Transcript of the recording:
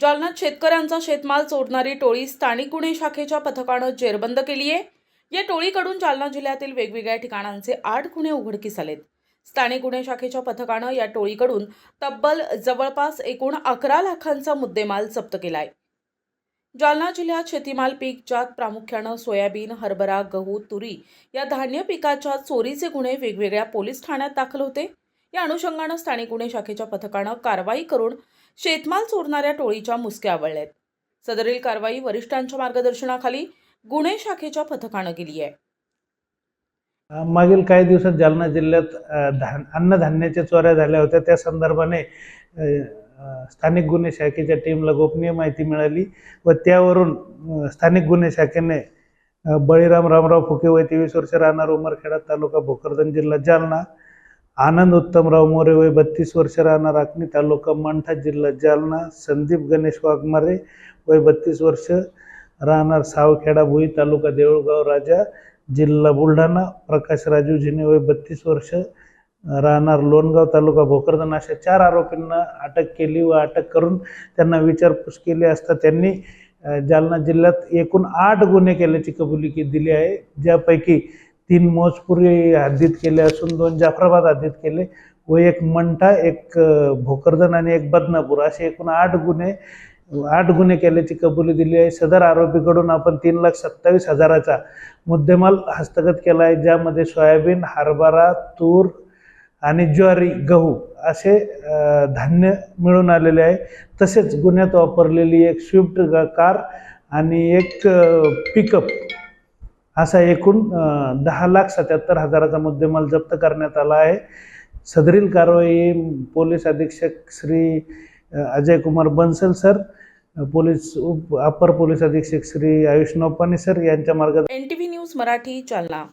जालन्यात शेतकऱ्यांचा शेतमाल चोरणारी टोळी स्थानिक गुन्हे शाखेच्या पथकानं जेरबंद केली आहे. या टोळीकडून जालना जिल्ह्यातील वेगवेगळ्या ठिकाणांचे आठ गुन्हे उघडकीस आलेत. स्थानिक गुन्हे शाखेच्या पथकानं या टोळीकडून तब्बल जवळपास एकूण अकरा लाखांचा मुद्देमाल जप्त केलाय. जालना जिल्ह्यात शेतीमाल पीक ज्यात प्रामुख्यानं सोयाबीन हरभरा गहू तुरी या धान्य पिकाच्या चोरीचे गुन्हे वेगवेगळ्या पोलीस ठाण्यात दाखल होते. या अनुषंगानं स्थानिक गुन्हे शाखेच्या पथकानं कारवाई करून शेतमाल चोरणाऱ्या टोळीच्या मुसक्या आवळल्यात. सदरील कारवाई वरिष्ठांच्या मार्गदर्शनाखाली गुन्हे शाखेच्या पथकानं केली आहे. मागील काही दिवसात जालना जिल्ह्यात धान अन्नधान्याच्या चोऱ्या झाल्या होत्या. त्या संदर्भाने स्थानिक गुन्हे शाखेच्या टीमला गोपनीय माहिती मिळाली व त्यावरून स्थानिक गुन्हे शाखेने बळीराम रामराव फुके वय तेवीस वर्ष राहणार उमरखेडा तालुका भोकरदन जिल्हा जालना आनंद उत्तमराव मोरे वय बत्तीस वर्ष राहणार आकणी तालुका मंठा जिल्हा जालना. संदीप गणेश वाघमारे वय बत्तीस वर्ष राहणार सावखेडा भुई तालुका देऊळगाव राजा. जिल्हा बुलढाणा. प्रकाश राजू जिने वय बत्तीस वर्ष राहणार लोणगाव तालुका भोकरदन. अशा चार आरोपींना अटक केली व अटक करून त्यांना विचारपूस केली असता त्यांनी जालना जिल्ह्यात एकूण आठ गुन्हे केल्याची कबुलीकी दिली आहे. ज्यापैकी तीन मोजपुरी हद्दीत केले असून दोन जाफराबाद हद्दीत केले व एक मंठा एक भोकरदन आणि एक बदनापूर. असे एकूण आठ गुन्हे आठ गुन्हे केल्याची कबुली दिली आहे. सदर आरोपीकडून आपण तीन लाख सत्तावीस हजाराचा मुद्देमाल हस्तगत केला आहे ज्यामध्ये सोयाबीन हरभरा तूर आणि ज्वारी गहू असे धान्य मिळून आलेले आहे. तसेच गुन्ह्यात वापरलेली एक स्विफ्ट कार आणि एक पिकअप असा एकूण दहा लाख सत्याहत्तर हजाराचा मुद्देमाल जप्त करण्यात आला आहे. सदरील कारवाई पोलीस अधीक्षक श्री अजय कुमार बन्सल सर पोलीस उप अपर पोलीस अधीक्षक श्री आयुष नोपानी सर यांच्या मार्गात N T V news Marathi Jalna.